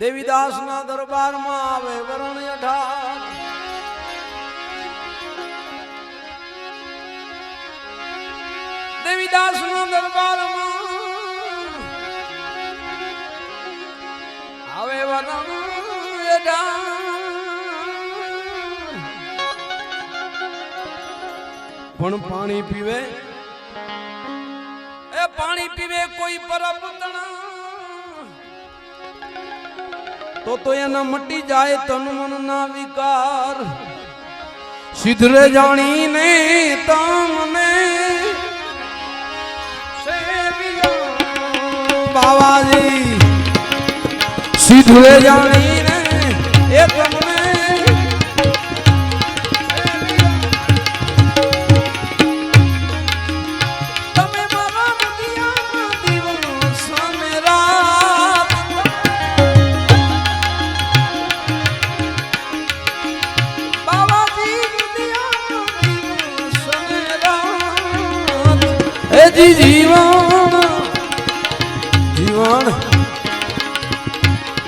દેવીદાસના દરબારમાં આવે વરણ અઢાર. દેવીદાસના દરબારમાં આવે વરણ અઢાર. પણ પાણી પીવે? એ પાણી પીવે કોઈ પરપતણા તો તો એના મટી જાય તન મન ના વિકાર. સિદ્ધરે જાણીને તમને બાવાજી સિદ્ધરે જાણીને એજી જીવન જીવન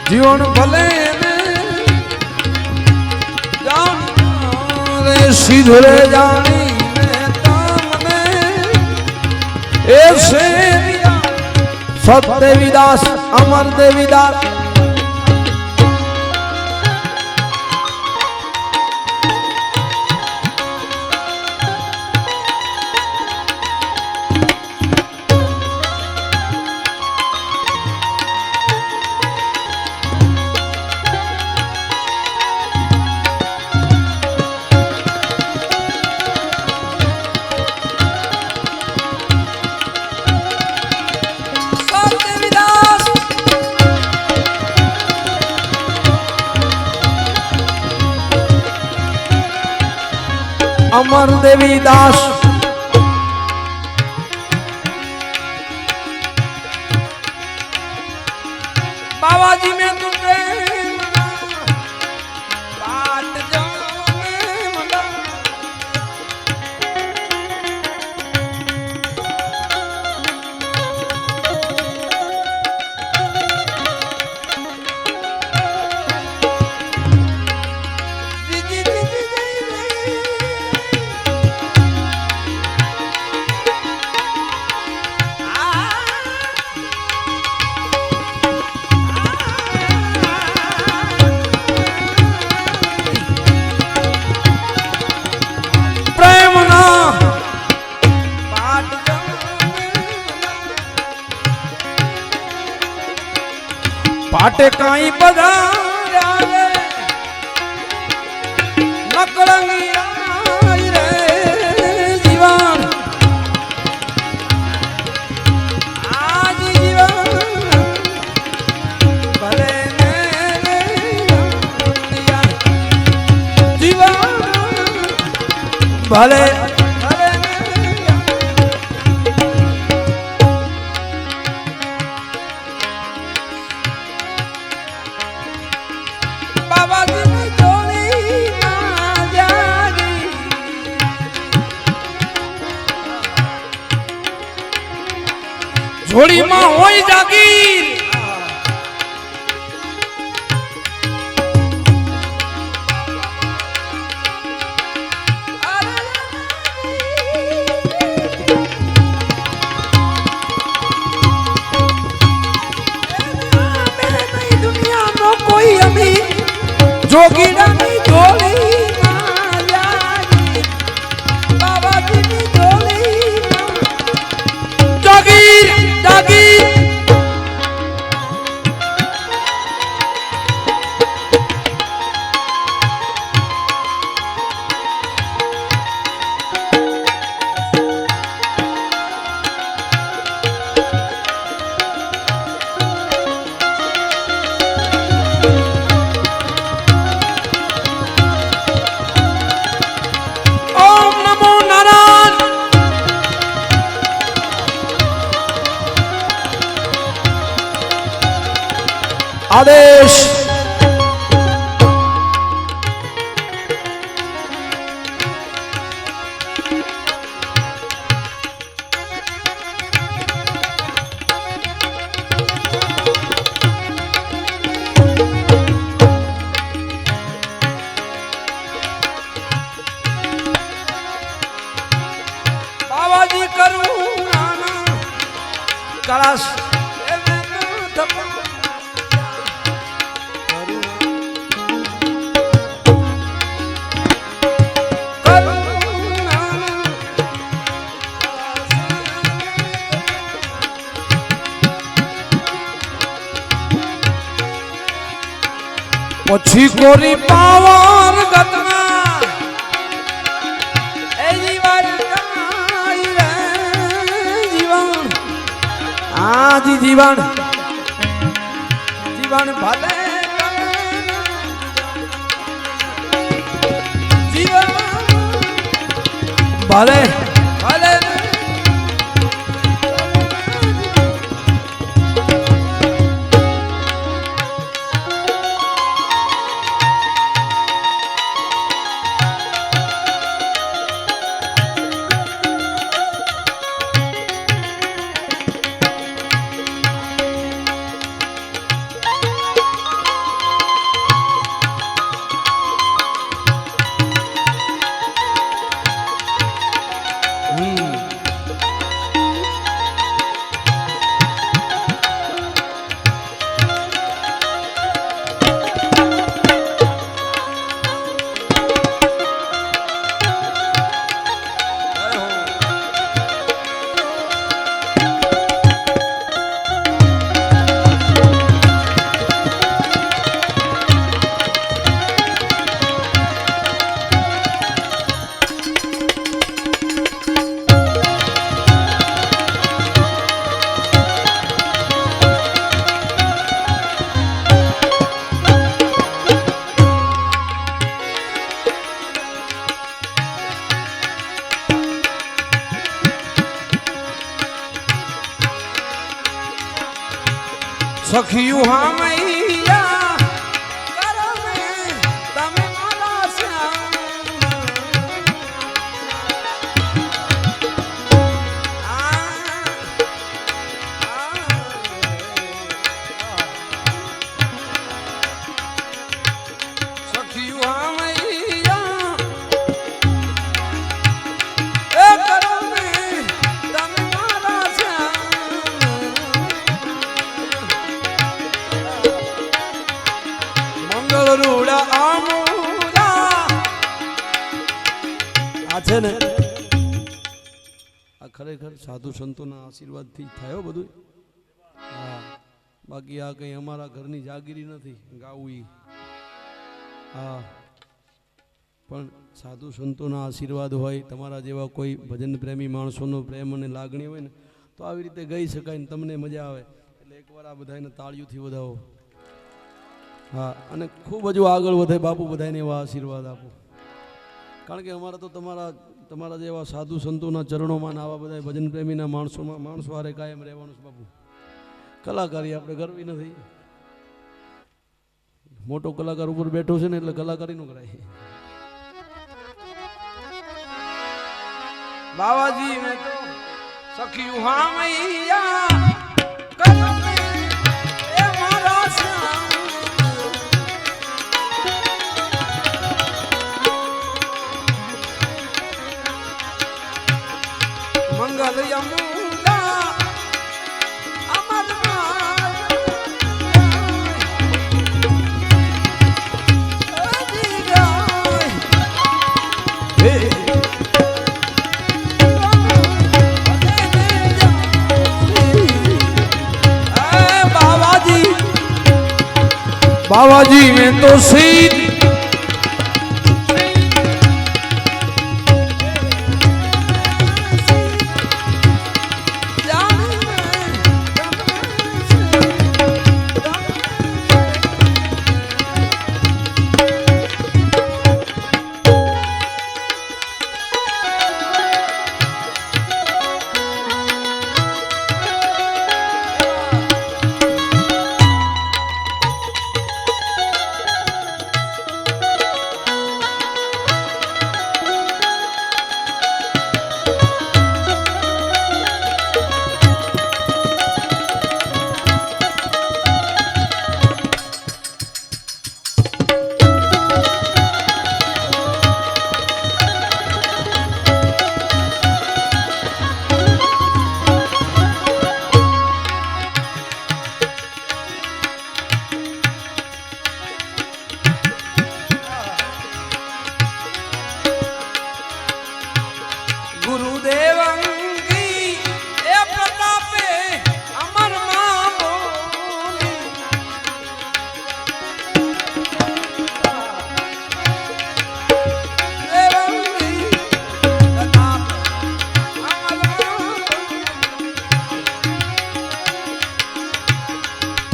જીવન ભલે જાણ રે જાણીને તમને એ સેવિયા સત દેવીદાસ અમર દેવીદાસ અમર દેવીદાસ બાબાજી પાટે કઈ બધા ભલે જોડીમાં હોય જાગીર જોગીડાની જોડી आदेश પછી કોરી પાવર ગતના એ જીવન ગાય રે જીવન. આજી જીવન જીવન સખિયું હા મૈયા સાધુ સંતોના આશીર્વાદથી થયો બધું. હા, બાકી આ કંઈ અમારા ઘરની જાગીરી નથી ગાવું હા, પણ સાધુ સંતોના આશીર્વાદ હોય, તમારા જેવા કોઈ ભજન પ્રેમી માણસોનો પ્રેમ અને લાગણી હોય ને, તો આવી રીતે ગઈ શકાય ને તમને મજા આવે. એટલે એકવાર આ બધાને તાળીઓથી વધાવો. હા, અને ખૂબ હજુ આગળ વધે બાપુ બધાને એવા આશીર્વાદ આપો. કારણ કે અમારા તો તમારા તમારા જેવા સાધુ સંતોના ચરણોમાં આવા બધા ભજન પ્રેમીના માણસોમાં માણસો હારે કાયમ રહેવાનું છે બાપુ. કલાકારી આપણે કરવી નથી. મોટો કલાકાર ઉપર બેઠો છે ને એટલે કલાકારી નું કરાય. બાવાજી, મેં તો સખી હા મૈયા. બાવાજી મેં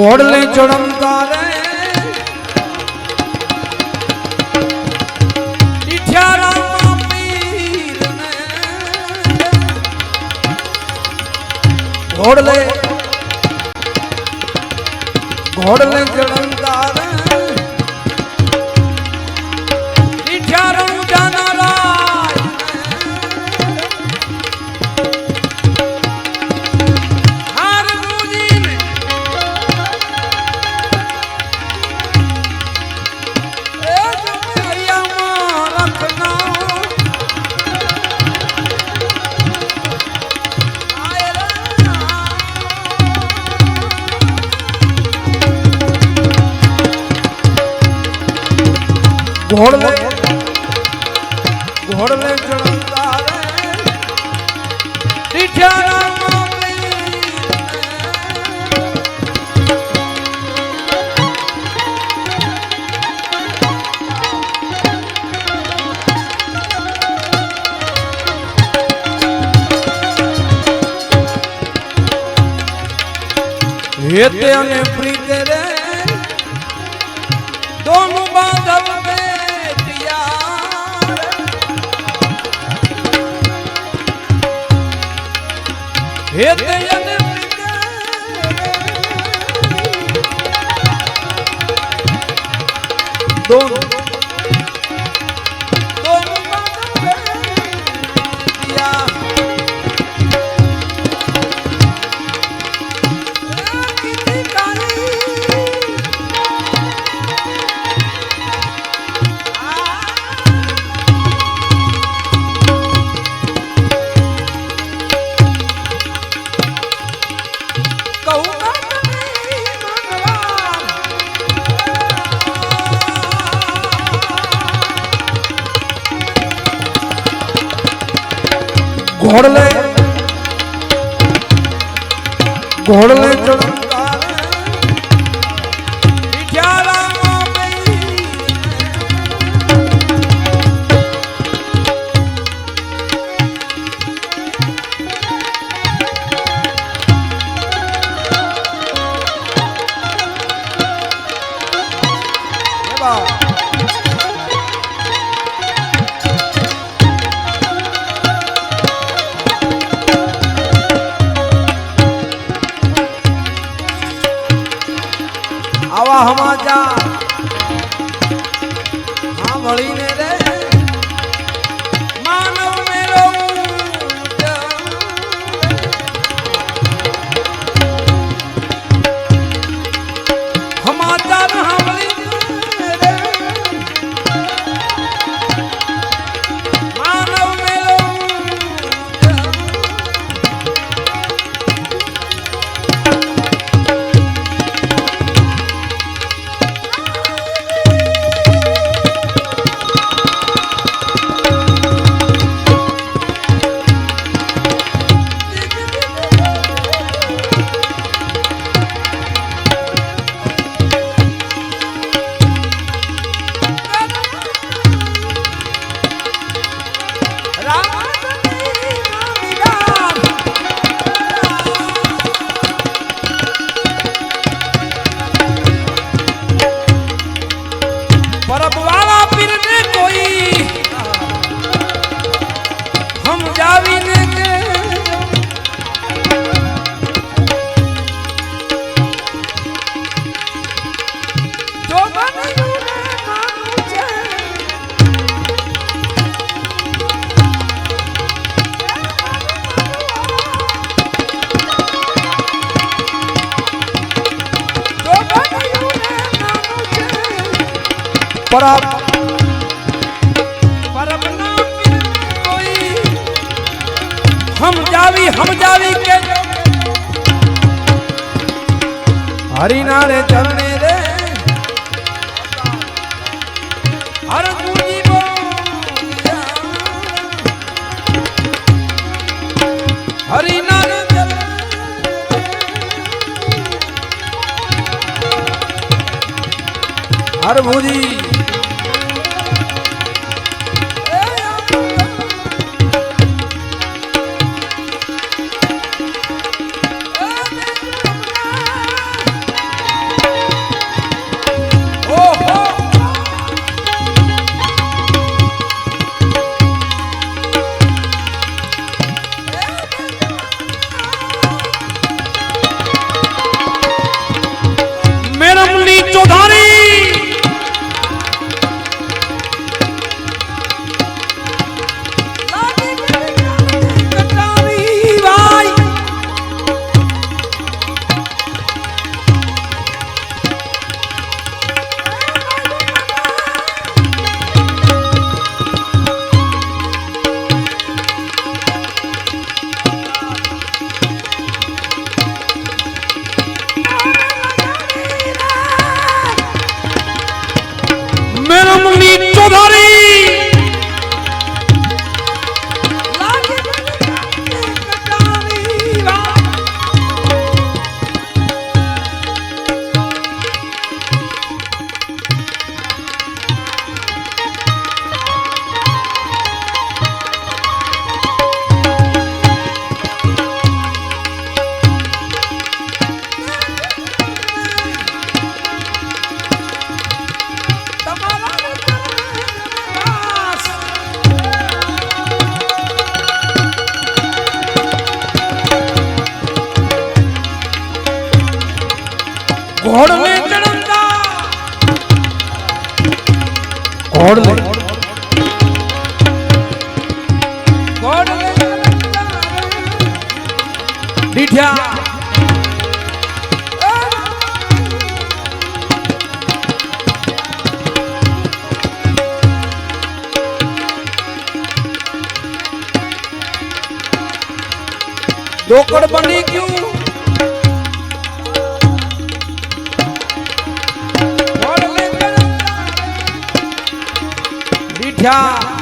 કોડલે ચડમતા રે ઘોડલે ઘોડલે ચડમ હેતે અને પ્રીતે રે. દોનું બાંધવ હેતે અને દોનું ઘોડલે ઘોડલે ચડ આવા હમાચા હા મળીને. હરિના રે ચરણે રે. અર્જુનજી બોલ્યા. હરિના હરભુજી ડોકડ બની ગયું. દીઠ્યા